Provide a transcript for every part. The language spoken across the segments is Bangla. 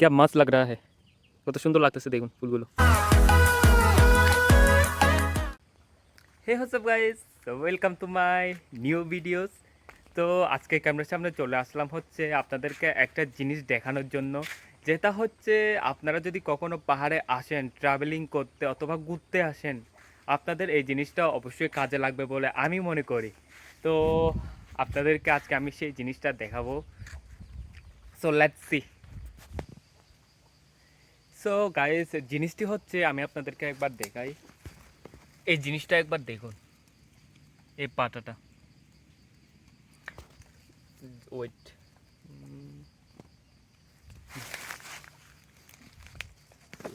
क्या मस्त लग रहा है কত সুন্দর লাগতেছে দেখুন ফুলগুলো hey হোসব guys welcome to my new videos তো আজকে ক্যামেরার সামনে চলে আসলাম হচ্ছে আপনাদেরকে একটা জিনিস দেখানোর জন্য যেটা হচ্ছে আপনারা যদি কখনো পাহাড়ে আসেন ট্রাভেলিং করতে অথবা ঘুরতে আসেন আপনাদের এই জিনিসটা অবশ্যই কাজে লাগবে বলে আমি মনে করি তো আপনাদেরকে আজকে আমি সেই জিনিসটা দেখাবো so let's C so guys জিনিসটি হচ্ছে আমি আপনাদেরকে একবার দেখাই। এই জিনিসটা একবার দেখুন। এই পাতাটা ওয়েট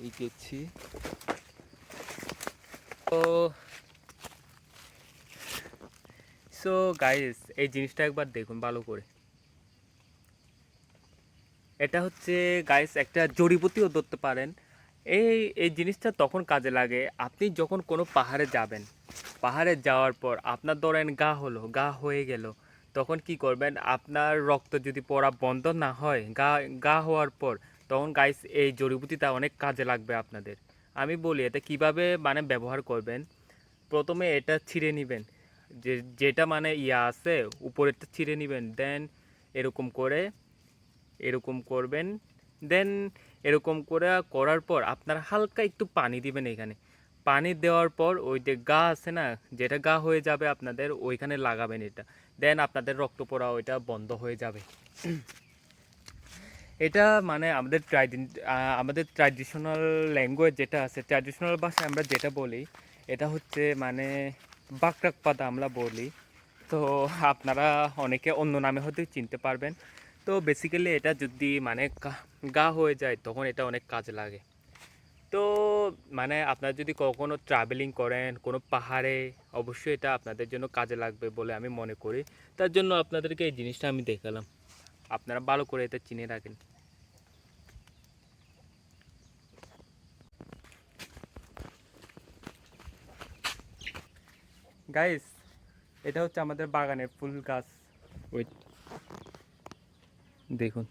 এই গেছি তো সো গাইস এই জিনিসটা একবার দেখুন ভালো করে। এটা হচ্ছে গাইস একটা জড়িবুটিও ধরতে পারেন। এই এই জিনিসটা তখন কাজে লাগে। আপনি যখন কোনো পাহাড়ে যাবেন, পাহাড়ে যাওয়ার পর আপনার ধরেন গা হলো, গা হয়ে গেল, তখন কি করবেন? আপনার রক্ত যদি পড়া বন্ধ না হয়, গা গা হওয়ার পর, তখন গাইস এই জড়িবুটিটা অনেক কাজে লাগবে আপনাদের। আমি বলি, এটা কীভাবে মানে ব্যবহার করবেন? প্রথমে এটা ছিঁড়ে নেবেন। যে, যেটা মানে ইয়া আছে, উপরেরটা ছিঁড়ে নেবেন। দেন এরকম করে এরকম করবেন। দেন এরকম করে করার পর আপনার হালকা একটু পানি দিবেন এখানে। পানি দেওয়ার পর ওই যে গা আছে না, যেটা গা হয়ে যাবে আপনাদের ওইখানে লাগাবেন এটা। দেন আপনাদের রক্ত পড়া ওইটা বন্ধ হয়ে যাবে। এটা মানে আমাদের আমাদের ট্র্যাডিশনাল ল্যাঙ্গুয়েজ যেটা আছে ট্র্যাডিশনাল ভাষায় আমরা যেটা বলি, এটা হচ্ছে মানে বাকরাক পাতা আমরা বলি। তো আপনারা অনেকে অন্য নামে হয়তো চিনতে পারবেন। তো বেসিক্যালি এটা যদি মানে গা- হয়ে যায়, তখন এটা অনেক কাজে লাগে। তো মানে আপনারা যদি কখনো ট্রাভেলিং করেন, কোনো পাহাড়ে, অবশ্যই এটা আপনাদের জন্য কাজে লাগবে বলে আমি মনে করি। তার জন্য আপনাদেরকে এই জিনিসটা আমি দেখালাম। আপনারা ভালো করে এটা চিনে রাখেন। গাইস এটা হচ্ছে আমাদের বাগানের ফুল গাছ। ওয়েট দেখুন।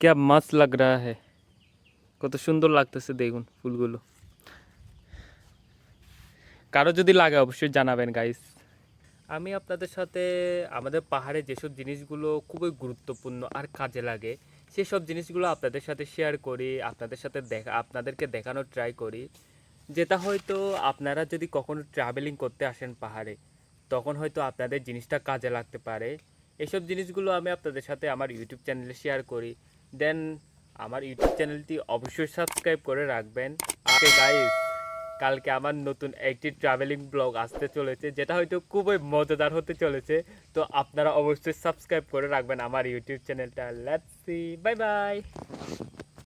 ক্যা মাছ লাগ রা কত সুন্দর লাগতেছে দেখুন ফুলগুলো। কারও যদি লাগে অবশ্যই জানাবেন গাইস আমি আপনাদের সাথে আমাদের পাহাড়ে যেসব জিনিসগুলো খুবই গুরুত্বপূর্ণ আর কাজে লাগে, সেসব জিনিসগুলো আপনাদের সাথে শেয়ার করি, আপনাদের সাথে দেখা, আপনাদেরকে দেখানোর ট্রাই করি। যেটা হয়তো আপনারা যদি কখনো ট্রাভেলিং করতে আসেন পাহাড়ে, তখন হয়তো আপনাদের জিনিসটা কাজে লাগতে পারে। এসব জিনিসগুলো আমি আপনাদের সাথে আমার ইউটিউব চ্যানেলে শেয়ার করি। দেন আমার ইউটিউব চ্যানেলটি অবশ্যই সাবস্ক্রাইব করে রাখবেন। গাইস কালকে আমার নতুন একটি ট্রাভেলিং ব্লগ আসতে চলেছে, যেটা হয়তো খুবই মজাদার হতে চলেছে। তো আপনারা অবশ্যই সাবস্ক্রাইব করে রাখবেন আমার ইউটিউব চ্যানেলটা লেটস সি বাই বাই